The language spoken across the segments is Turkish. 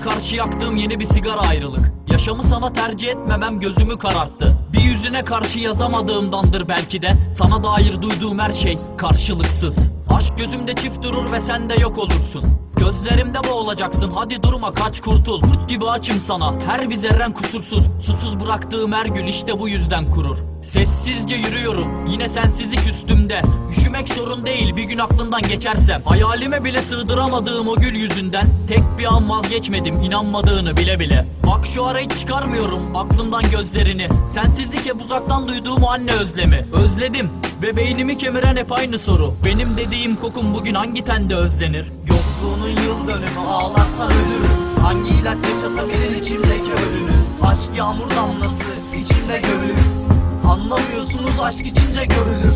karşı yaktığım yeni bir sigara ayrılık. Yaşamı sana tercih etmemem gözümü kararttı. Bir yüzüne karşı yazamadığımdandır belki de. Sana dair duyduğum her şey karşılıksız. Aşk gözümde çift durur ve sen de yok olursun Gözlerimde boğulacaksın. Hadi durma kaç kurtul. Kurt gibi açım sana. Her bir zerren kusursuz. Susuz bıraktığım her gül işte bu yüzden kurur. Sessizce yürüyorum. Yine sensizlik üstümde. Üşümek sorun değil. Bir gün aklından geçersem. Hayalime bile sığdıramadığım o gül yüzünden. Tek bir an vazgeçmedim. İnanmadığını bile bile. Bak şu ara hiç çıkarmıyorum aklımdan gözlerini. Sensizlik hep uzaktan duyduğum anne özlemi. Özledim. Ve beynimi kemiren hep aynı soru. Benim dediğim kokun bugün hangi tende özlenir? Yokluğunun yıl dönümü ağlarsam ölürüm. Hangi ilaç yaşatabilir içimdeki ölünü Aşk yağmur damlası içimde görülür. Anlamıyorsunuz aşk içince görülür.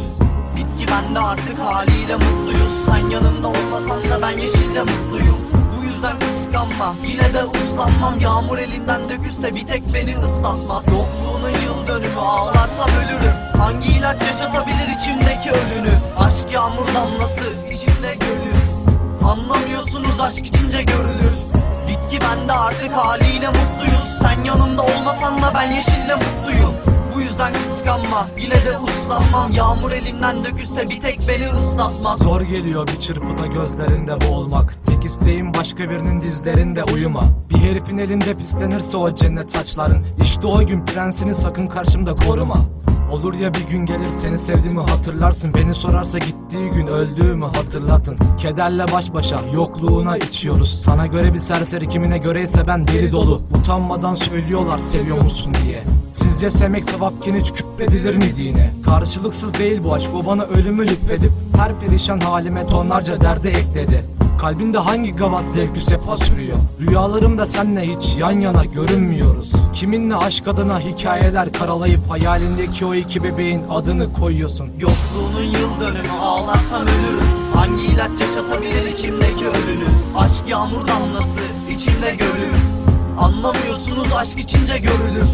Bitki bende artık haliyle mutluyuz. Sen yanımda olmasan da ben yeşilde mutluyum. Bu yüzden kıskanma yine de uslanmam. Yağmur elinden dökülse bir tek beni ıslatmaz. Yokluğunun yıl dönümü ağlarsam ölürüm. Hangi ilaç yaşatabilir içimdeki ölünü? Aşk yağmur damlası içimde görülür Anlamıyorsunuz aşk içince görülür. Bitki bende artık haliyle mutluyuz. Sen yanımda olmasan da ben yeşilde mutluyum. Bu yüzden kıskanma yine de uslanmam. Yağmur elimden dökülse bir tek beni ıslatmaz. Zor geliyor bir çırpıda gözlerinde boğulmak. Tek isteğim başka birinin dizlerinde uyuma. Bir herifin elinde pislenirse o cennet saçların. İşte o gün prensini sakın karşımda koruma Olur ya bir gün gelir seni sevdiğimi hatırlarsın. Beni sorarsa gittiği gün öldüğümü hatırlatın Kederle baş başa yokluğuna içiyoruz Sana göre bir serseri kimine göreyse ben deli dolu. Utanmadan söylüyorlar seviyor musun diye. Sizce sevmek sevapken hiç küfredilir mi dine? Karşılıksız değil bu aşk. O bana ölümü lütfedip Her perişan halime tonlarca derde ekledi Kalbinde hangi gavat zevkü sefa sürüyor? Rüyalarımda senle hiç yan yana görünmüyoruz. Kiminle aşk adına hikayeler karalayıp Hayalindeki o iki bebeğin adını koyuyorsun? Yokluğunun yıl dönümü ağlarsam ölürüm. Hangi ilaç yaşatabilir içimdeki ölünü? Aşk yağmur damlası içimde görülür. Anlamıyorsunuz aşk içince görülür.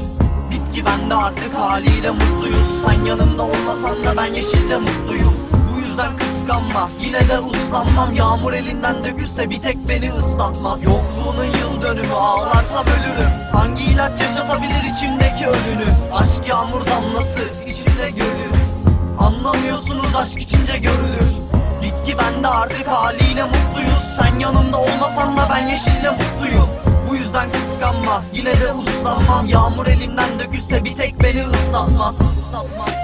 Bitki bende artık haliyle mutluyuz. Sen yanımda olmasan da ben yeşilde mutluyum yüzden kıskanma. Yine de uslanmam. Yağmur elinden dökülse bir tek beni ıslatmaz. Yokluğunun yıl dönümü ağlarsam ölürüm Hangi ilaç yaşatabilir içimdeki ölünü Aşk yağmur damlası içimde görülür Anlamıyorsunuz aşk içince görülür. Bitki bende artık haliyle mutluyuz. Sen yanımda olmasan da ben yeşilde mutluyum. Bu yüzden kıskanma. Yine de uslanmam. Yağmur elimden dökülse bir tek beni ıslatmaz, ıslatmaz.